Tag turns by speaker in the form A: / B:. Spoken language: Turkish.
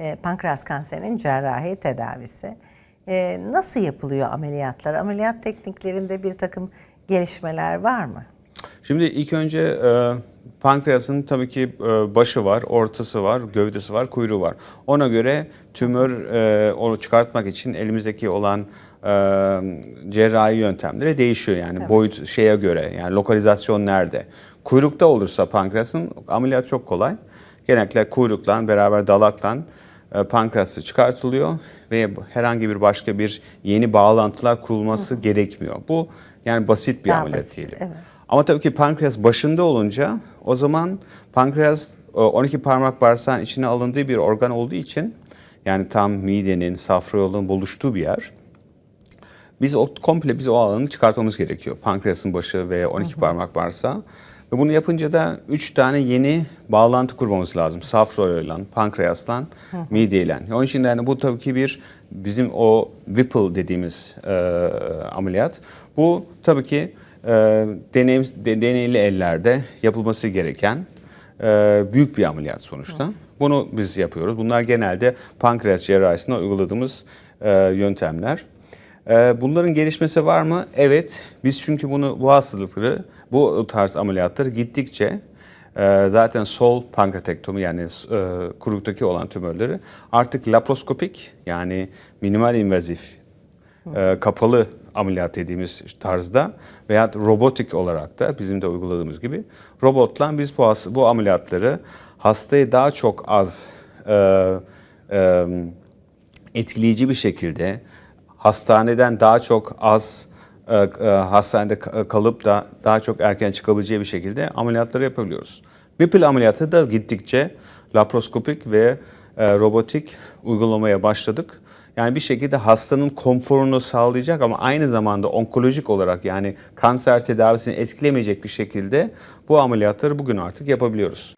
A: e, pankreas kanserinin cerrahi tedavisi. E, nasıl yapılıyor ameliyatlar? Ameliyat tekniklerinde bir takım gelişmeler var mı?
B: Şimdi ilk önce e, pankreasın tabii ki e, başı var, ortası var, gövdesi var, kuyruğu var. Ona göre tümör e, onu çıkartmak için elimizdeki olan e, cerrahi yöntemleri değişiyor yani boyut şeye göre yani lokalizasyon nerede. Kuyrukta olursa pankreasın ameliyat çok kolay. Genellikle kuyrukla beraber dalakla e, pankreası çıkartılıyor ve herhangi bir başka bir yeni bağlantılar kurulması gerekmiyor. Bu yani basit bir
A: Daha
B: ameliyat
A: basit,
B: diyelim.
A: evet.
B: Ama tabii ki pankreas başında olunca o zaman pankreas e, 12 parmak bağırsağın içine alındığı bir organ olduğu için yani tam midenin, safra yolunun buluştuğu bir yer. Biz o komple biz o alanı çıkartmamız gerekiyor. Pankreasın başı ve 12 parmak bağırsağı. Ve bunu yapınca da 3 tane yeni bağlantı kurmamız lazım. Safra yoluyla, pankreasla, mideyle. Onun için de yani bu tabii ki bir bizim o Whipple dediğimiz e, ameliyat. Bu tabii ki e, deneyim, de- deneyli ellerde yapılması gereken e, büyük bir ameliyat sonuçta. Bunu biz yapıyoruz. Bunlar genelde pankreas cerrahisinde uyguladığımız e, yöntemler. Ee, Bunların gelişmesi var mı? Evet. Biz çünkü bunu bu hastalıkları, bu tarz ameliyatları gittikçe e, zaten sol pankreatektomi yani e, kuruktaki olan tümörleri artık laparoskopik yani minimal invazif e, kapalı ameliyat dediğimiz tarzda veya robotik olarak da bizim de uyguladığımız gibi robotla biz bu, bu ameliyatları hastayı daha çok az e, e, etkileyici bir şekilde hastaneden daha çok az e, e, hastanede ka- kalıp da daha çok erken çıkabileceği bir şekilde ameliyatları yapabiliyoruz. Whipple ameliyatı da gittikçe laparoskopik ve e, robotik uygulamaya başladık. Yani bir şekilde hastanın konforunu sağlayacak ama aynı zamanda onkolojik olarak yani kanser tedavisini etkilemeyecek bir şekilde bu ameliyatları bugün artık yapabiliyoruz.